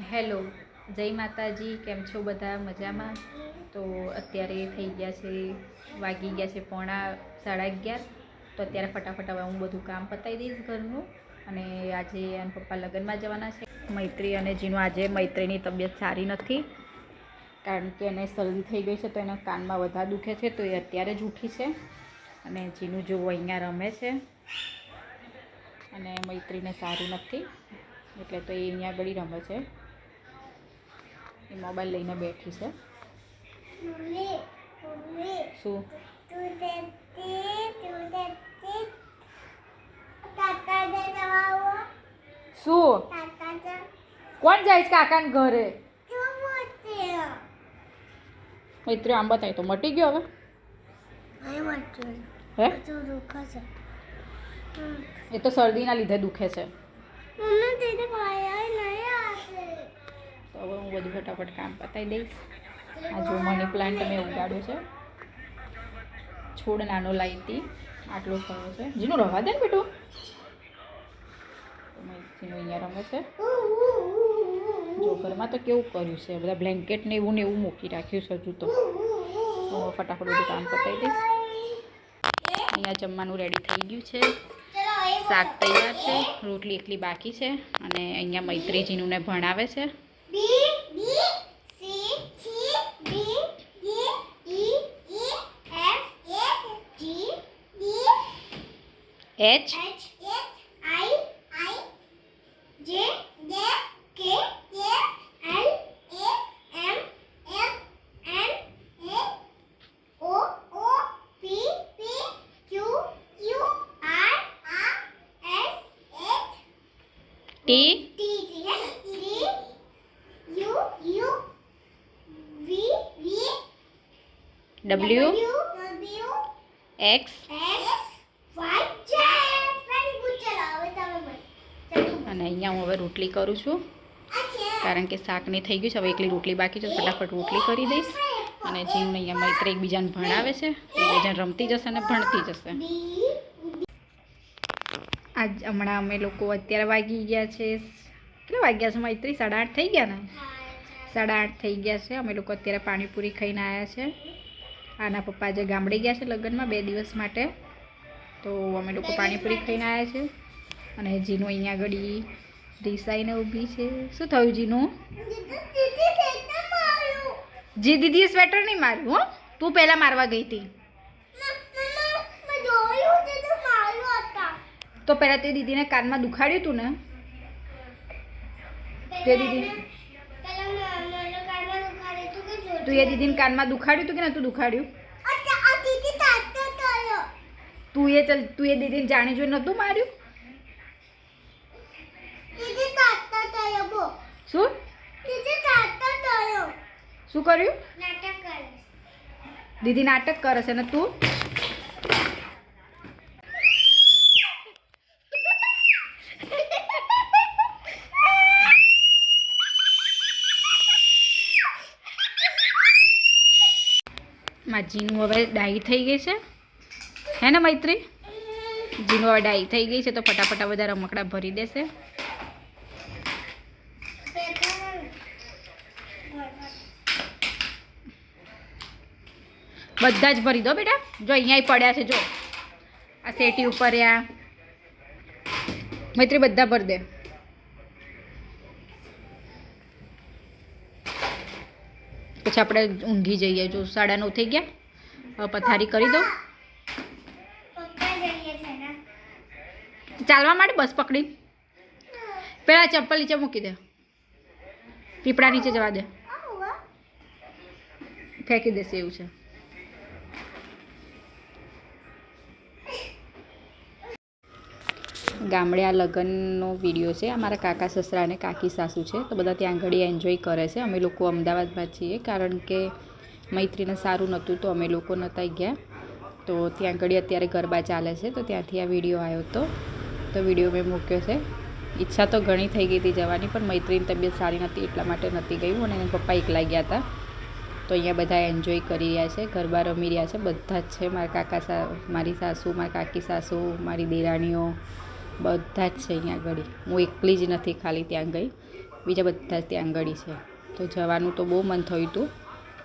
Hello, જય માતાજી, કેમ છો બધા? મજામાં? તો અત્યારે થઈ ગયા છે, વાગી ગયા છે પોણા સાડા અગિયાર. તો અત્યારે ફટાફટ હવે હું બધું કામ પતાવી દઈશ ઘરનું. અને આજે એના પપ્પા લગ્નમાં જવાના છે. મૈત્રી અને જીનું આજે મૈત્રીની તબિયત સારી નથી. કારણ કે એને શરદી થઈ ગઈ છે તો એના કાનમાં વધારે દુખે છે, તો એ અત્યારે જ ઉઠી છે. અને જીનું જો અહીંયા રમે છે. અને મૈત્રીને સારું નથી. એટલે તો એ અહીંયા આગળ રમે છે. એ મોબાઈલ લઈને બેઠી છે. શું? શું? કોણ જાય છે કાકાને ઘરે? મૈત્રી, આમ બતાવી તો મટી ગયો હવે? હે? એ તો શરદીના લીધે દુખે છે. તો હવે હું બધું ફટાફટ કામ પતાવી દઈશ. આ જો મની પ્લાન્ટ મેં ઉગાડ્યો છે. છોડ નાનો લાવી આટલો થયો છે. જીનું, રવા દે ને બેટું. મૈત્રીનું અહીંયા રમે છે. જો ઘરમાં તો કેવું કર્યું છે, બધા બ્લેન્કેટ ને એવું ને એવું મૂકી રાખ્યું છે હજુ તો. હું ફટાફટ બધું કામ પતાવી દઈશ. અહીંયા જમવાનું રેડી થઈ ગયું છે. શાક તૈયાર છે. રોટલી એકલી બાકી છે. અને અહીંયા મૈત્રીજીનું ને ભણાવે છે. B B C T D D E E F F G D H H H I I J J K K L A M M N A O O P P Q Q R R S S T T T T W X અને અહીંયા હું હવે રોટલી કરું છું. કારણ કે શાક નહીં થઈ ગયું છે, હવે એકલી રોટલી બાકી છે ફટાફટ રોટલી કરી દઈશ. અને જીવને અહીંયા મિત્ર એકબીજાને ભણાવે છે એકબીજાને રમતી જશે અને ભણતી જશે. આજ હમણાં અમે લોકો અત્યારે વાગી ગયા છે, કેટલા વાગ્યા છે? મૈત્રી, સાડા આઠ થઈ ગયા ને? સાડા આઠ થઈ ગયા છે, અમે લોકો અત્યારે પાણીપુરી ખાઈને આવ્યા છે. આના પપ્પા આજે ગામડે ગયા છે લગ્નમાં બે દિવસ માટે. તો અમે લોકો પાણીપુરી ખાઈને આવ્યા છે. અને જીનું અહીંયા આગળ રીસાઈને ઊભી છે. શું થયું જીનું? જી દીદીએ સ્વેટર નહીં માર્યું, હો. તું પહેલાં મારવા ગઈ હતી. તો પહેલાં તે દીદીને કાનમાં દુખાડ્યું હતું ને? તે દીદી તું એ દીદીને કાનમાં દુખાડ્યું હતું કે નતું દુખાડ્યું? તું એ ચલ તું એ દીદીને જાણી જોઈ નતું માર્યું? શું? શું કર્યું? દીદી નાટક કરે છે ને તું? માજીનું હવે ડાઈ થઈ ગઈ છે. હે ને મૈત્રી? જીનું હવે ડાઈ થઈ ગઈ છે તો ફટાફટ બધા રમકડા ભરી દેશે. બધા જ ભરી દો બેટા. જો અહીંયા પડ્યા છે, જો. આ સેટી ઉપર આ મૈત્રી, બધા ભરી દે. પછી આપણે ઊંઘી જઈએ. જો સાડા નવ થઈ ગયા. પથારી કરી દો ચાલવા માટે બસ પકડી. પેલા ચપ્પલ નીચે મૂકી દે. પીપળા નીચે જવા દે. ફેંકી દેશે એવું છે. ગામડે આ લગ્નનો વીડિયો છે. અમારા કાકા સસરા અને કાકી સાસુ છે. તો બધા ત્યાં આગળ એન્જોય કરે છે. અમે લોકો અમદાવાદમાં છીએ. કારણ કે મૈત્રીને સારું નહોતું તો અમે લોકો નહોતા ગયા. તો ત્યાં આગળ અત્યારે ગરબા ચાલે છે. તો ત્યાંથી આ વીડિયો આવ્યો હતો. તો વીડિયો મેં મૂક્યો છે. ઈચ્છા તો ઘણી થઈ ગઈ હતી જવાની, પણ મૈત્રીની તબિયત સારી નથી, એટલા માટે નથી ગયું અને એના પપ્પા એકલા ગયા હતા. તો અહીંયા બધા એન્જોય કરી રહ્યા છે. ગરબા રમી રહ્યા છે. બધા જ છે. મારા કાકા સા, મારી સાસુ, મારા કાકી સાસુ, મારી દેરાણીઓ બધા જ છે અહીંયા આગળ. હું એકલી જ નથી ખાલી ત્યાં ગઈ. બીજા બધા ત્યાં આગળ છે. તો જવાનું તો બહુ મન થયું હતું.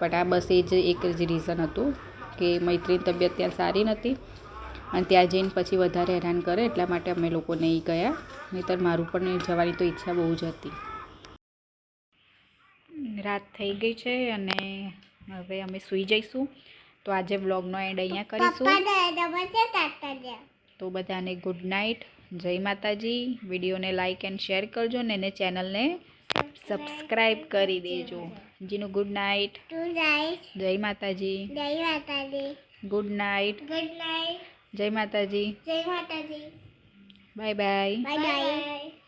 બટ આ બસ એ જ એક જ રીઝન હતું કે મૈત્રીની તબિયત ત્યાં સારી નથી. અને ત્યાં જઈને પછી વધારે હેરાન કરે એટલા માટે અમે લોકો નહીં ગયા. નહીંતર મારું પણ જવાની તો ઈચ્છા બહુ જ હતી. રાત થઈ ગઈ છે અને હવે અમે સૂઈ જઈશું. તો આજે વ્લોગનો એન્ડ અહીંયા કરીશું. તો બધાને ગુડ નાઇટ જય માતાજી. વિડીયોને લાઇક એન્ડ શેર કરજો ને એને ચેનલને સબસ્ક્રાઈબ કરી દેજો. જીનું ગુડ નાઇટ જય માતાજી. ગુડ નાઇટ ગુડ નાઇટ જય માતાજી. જય માતાજી. Bye bye bye bye